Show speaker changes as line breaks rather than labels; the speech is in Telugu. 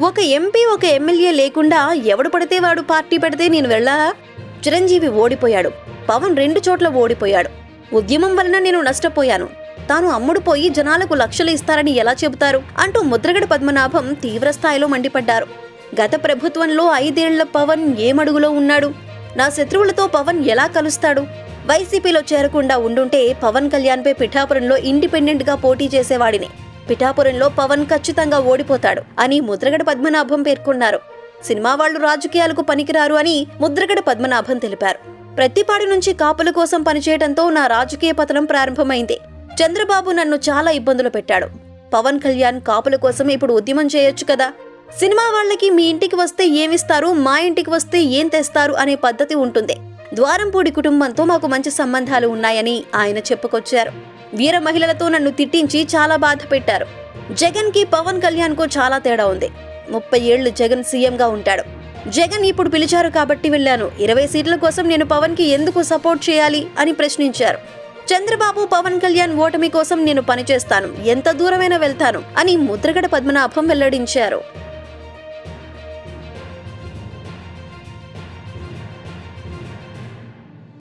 ఒక ఎంపీ ఒక ఎమ్మెల్యే లేకుండా ఎవడు పడితే వాడు పార్టీ పెడితే నేను వెళ్ళాలా చిరంజీవి ఓడిపోయాడు. పవన్ రెండు చోట్ల ఓడిపోయాడు. ఉద్యమం వలన నేను నష్టపోయాను. తాను అమ్ముడు పోయి జనాలకు లక్షలు ఇస్తారని ఎలా చెబుతారు? అంటూ ముద్రగడ పద్మనాభం తీవ్రస్థాయిలో మండిపడ్డారు. గత ప్రభుత్వంలో ఐదేళ్ళ పవన్ ఏమడుగులో ఉన్నాడు? నా శత్రువులతో పవన్ ఎలా కలుస్తాడు? వైసీపీలో చేరకుండా ఉండుంటే పవన్ కళ్యాణ్పై పిఠాపురంలో ఇండిపెండెంట్గా పోటీ చేసేవాడిని. పిఠాపురంలో పవన్ ఖచ్చితంగా ఓడిపోతాడు అని ముద్రగడ పద్మనాభం పేర్కొన్నారు. సినిమా వాళ్ళు రాజకీయాలకు పనికిరారు అని ముద్రగడ పద్మనాభం తెలిపారు. ప్రతిపాడు నుంచి కాపుల కోసం పనిచేయడంతో నా రాజకీయ పతనం ప్రారంభమైంది. చంద్రబాబు నన్ను చాలా ఇబ్బందులు పెట్టాడు. పవన్ కళ్యాణ్ కాపుల కోసం ఇప్పుడు ఉద్యమం చేయొచ్చు కదా? సినిమా వాళ్ళకి మీ ఇంటికి వస్తే ఏమిస్తారు మా ఇంటికి వస్తే ఏం తెస్తారు అనే పద్ధతి ఉంటుంది. ద్వారంపూడి కుటుంబంతో మాకు మంచి సంబంధాలు ఉన్నాయని ఆయన చెప్పుకొచ్చారు. వీర మహిళలతో నన్ను తిట్టించి చాలా బాధ పెట్టారు. జగన్కి పవన్ కళ్యాణ్కు చాలా తేడా ఉంది. ముప్పై ఏళ్ళు జగన్ సీఎంగా ఉంటాడు. జగన్ ఇప్పుడు పిలిచారు కాబట్టి వెళ్ళాను. ఇరవై సీట్ల కోసం నేను పవన్కి ఎందుకు సపోర్ట్ చేయాలి అని ప్రశ్నించారు. చంద్రబాబు పవన్ కళ్యాణ్ ఓటమి కోసం నేను పనిచేస్తాను. ఎంత దూరమైనా వెళ్తాను అని ముద్రగడ పద్మనాభం వెల్లడించారు.